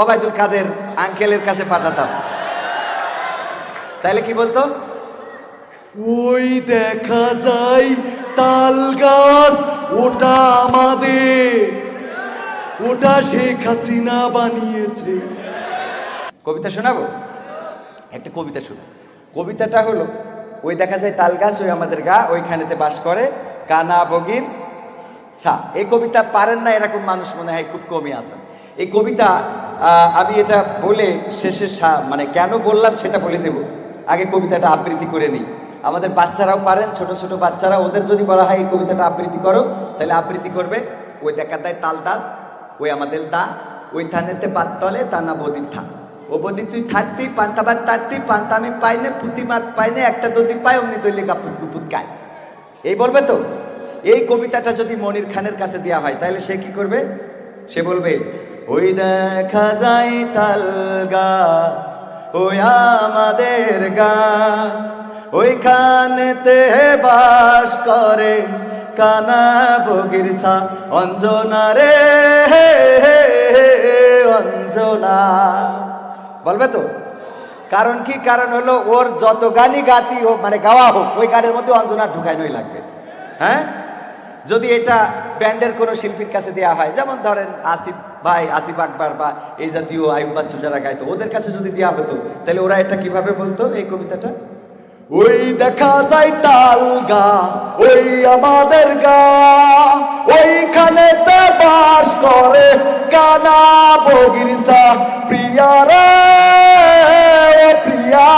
ওবায়দুল কাদের আঙ্কেলের কাছে পাঠাতাম। তাইলে কি বলতো? ওই দেখা যায় তাল গাছ ওটা আমাদের। ওটা শেখ হাসিনা বানিয়েছে। কবিতা শোনাবো? একটা কবিতা শোনো। কবিতাটা হলো ওই দেখা যায় তাল গাছ ওই আমাদের গা ওইখানেতে বাস করে কানা বগির সা এই কবিতা পারেন না এরকম মানুষ মনে হয় খুব কমই আছেন। এই কবিতা আমি এটা বলে শেষে মানে কেন বললাম সেটা বলে দেব। আগে কবিতাটা আবৃত্তি করে নিই। আমাদের বাচ্চারাও পারেন, ছোট ছোট বাচ্চারা, ওদের যদি বলা হয় এই কবিতাটা আবৃত্তি করো, তাহলে আবৃত্তি করবে, ওই দেখা দেয় তাল তাল, ওই আমাদের দা, ওই থানেতে পাত তলে তানা বদির থা। ও বদি তুই থাকতি, পান্তা পান্তাবাদ তাকতি পান্তা আমি পাইনে পুঁতি মাত পাইনে একটা যদি পাই, অমনি দৈলে কাপুত কুপুত গায়। এই বলবে তো? এই কবিতাটা যদি মনির খানের কাছে দেওয়া হয়, তাহলে সে কি করবে? সে বলবে ওই দেখা যায় তাল গাছ, ওই আমাদের গা ওইখানেতে বাস করে কানা বগির সা অঞ্জনা রে, হে হে অঞ্জনা। বলবে তো? কারণ কি? কারণ হলো ওর যত গানই গাতি হোক মানে গাওয়া হোক, ওই গানের মধ্যে অঞ্জনা ঢুকাই নই লাগবে। হ্যাঁ? যদি এটা ব্যান্ডের কোনো শিল্পীর কাছে দেওয়া হয়, যেমন ধরেন আসিফ ভাই, আসিফ আকবর বা এই জাতীয় আয়ুব বাচ্চু যারা গাইতো, ওদের কাছে যদি দেওয়া হতো, তাহলে ওরা এটা কীভাবে বলতো এই কবিতাটা? ওই দেখা যায় তাল গাছ, ওই আমাদের গা, ওইখানেতে বাস করে কানা বগিরসা প্রিয়া রে প্রিয়া।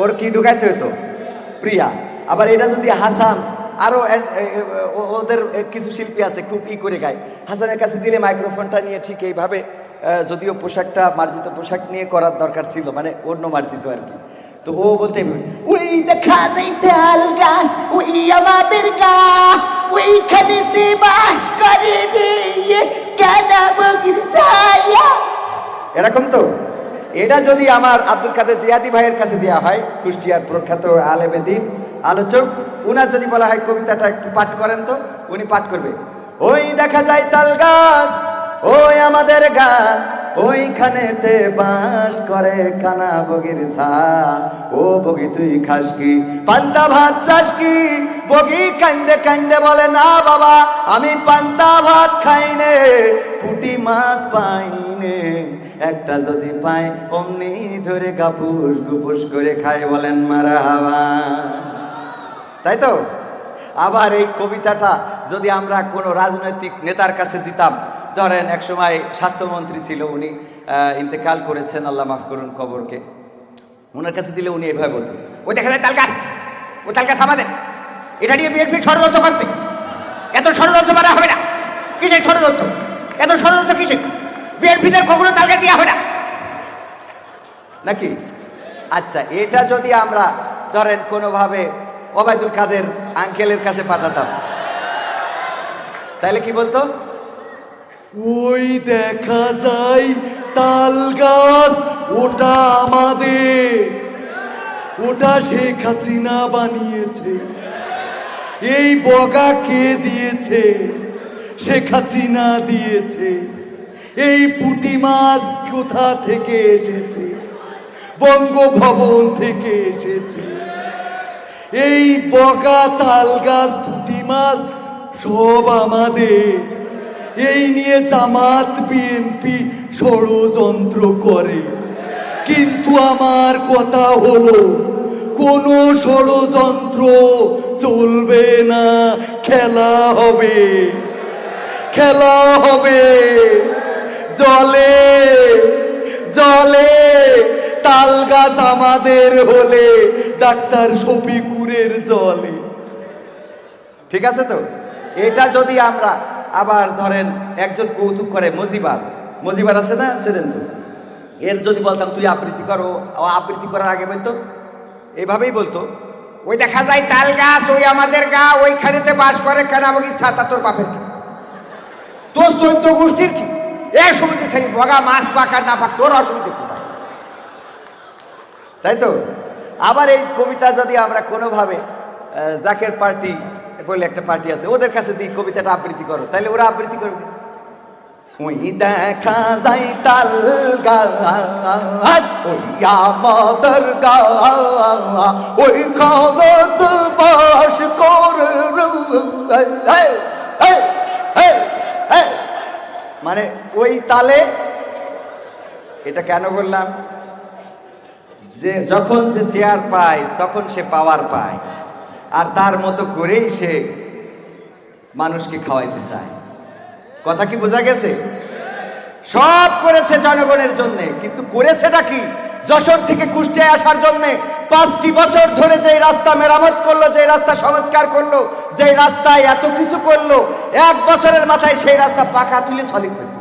ওর কি ঢুকাইতে হতো প্রিয়া। আবার এটা যদি হাসান, আরও এ- এ- এ- ও- ওদের কিছু শিল্পী আছে, খুব ই করে গায়। হাসানের কাছে দিলে মাইক্রোফোনটা নিয়ে ঠিক এইভাবে যদিও পোশাকটা, মার্জিত পোশাক নিয়ে করার দরকার ছিল মানে অন্য মার্জিত আর কি। তো ও বলতে ওই দেখা যায় তাল ওই আমাদের গা, ওইখানেতে বাস করে এরকম তো? এটা যদি আমার আব্দুল কাদের জিয়াদি ভাইয়ের কাছে দেওয়া হয়, কুষ্টিয়ার প্রখ্যাত আলেমেদিন আলোচক, উনার যদি বলা হয় কবিতাটা একটু পাঠ করেন তো, উনি পাঠ করবে, ওই দেখা যায় তাল গাছ, ওই আমাদের গা, ওইখানেতে বাস করে কানা বগির সা ও বগি তুই খাস কি, পান্তা ভাত চাস কি? বগি কান্দে কান্দে বলে, না বাবা, আমি পান্তা ভাত খাইনে পুটি মাছ পাইনে একটা যদি পাই অমনি ধরে গাপুস গুপুস করে খায় বলেন মারা হাওয়া তাই তো? আবার এই কবিতাটা যদি আমরা কোনো রাজনৈতিক নেতার কাছে দিতাম, ধরেন একসময় স্বাস্থ্যমন্ত্রী ছিল উনি ইন্তেকাল করেছেন, আল্লাহ মাফ করুন কবরকে। ওনার কাছে দিলে উনি এভাবে বলতেন ও দেখা যায় তাল গাছ ও তাল গাছ আমাদের, এটা নিয়ে বিএনপি ষড়যন্ত্র করছে। এত ষড়যন্ত্র মারা হবে না কিসের ষড়যন্ত্র এত ষড়যন্ত্র কিসের বিএনপিদের কখনো তাল দেওয়া হবে না। নাকি? আচ্ছা এটা যদি আমরা ধরেন কোনোভাবে ওবায়দুল কাদের আঙ্কেলের কাছে পাঠাতাম, তাহলে কি বলতো? ওই দেখা যায় তাল গাছ, ওটা আমাদের, ওটা শেখ হাসিনা বানিয়েছে। এই বগা কে দিয়েছে? শেখ হাসিনা দিয়েছে। এই পুঁটি মাছ কোথা থেকে এসেছে? বঙ্গভবন থেকে এসেছে। এই বগা তাল গাছ পুঁটি মাছ সব আমাদের। এই নিয়ে জামাত বিএনপি ষড়যন্ত্র করে। কিন্তু আমার কথা হলো, কোন ষড়যন্ত্র চলবে না, খেলা হবে। খেলা হবে। জলে জলে তাল গাছ আমাদের হলে, ডাক্তার শফিকুরের জলে। ঠিক আছে তো? এটা যদি আমরা আবার ধরেন একজন কৌতুক করে, মজিবার। মজিবার আছে না? ছিলেন তো। এর যদি বলতাম, তুই আবৃত্তি করো। আবৃত্তি করার আগে বলতো? এভাবেই বলতো। ওই দেখা যায় তাল গাছ ওই আমাদের গা ওইখানেতে বাস করে কেনামগি ছাতা তোর বাপের তোর চৈত্য গোষ্ঠীর কি? এ সমিতি সেই বগা মাছ পাকা না পাক, তোর অসুবিধে তাই তো? আবার এই কবিতা যদি আমরা কোনোভাবে জাকের পার্টি বলে একটা পার্টি আছে, ওদের কাছে দিই কবিতাটা আবৃত্তি করো তাহলে ওরা আবৃত্তি করবে। ওই দেখা যাই তাল গাছ, ওই ওই খাবত বাস করে। মানে ওই তালে, এটা কেন বললাম? যে যখন যে চেয়ার পায়, তখন সে পাওয়ার পায়। আর তার মতো করেই সে মানুষকে খাওয়াইতে চায়। কথা কি বোঝা গেছে? সব করেছে জনগণের জন্য, কিন্তু করেছেটা কি? যশোর থেকে কুষ্টিয়ায় আসার জন্য পাঁচটি বছর ধরে যে রাস্তা মেরামত করল যে রাস্তা সংস্কার করল যে রাস্তায় এত কিছু করল, এক বছরের মাথায় সেই রাস্তা পাকা তুলে সলিড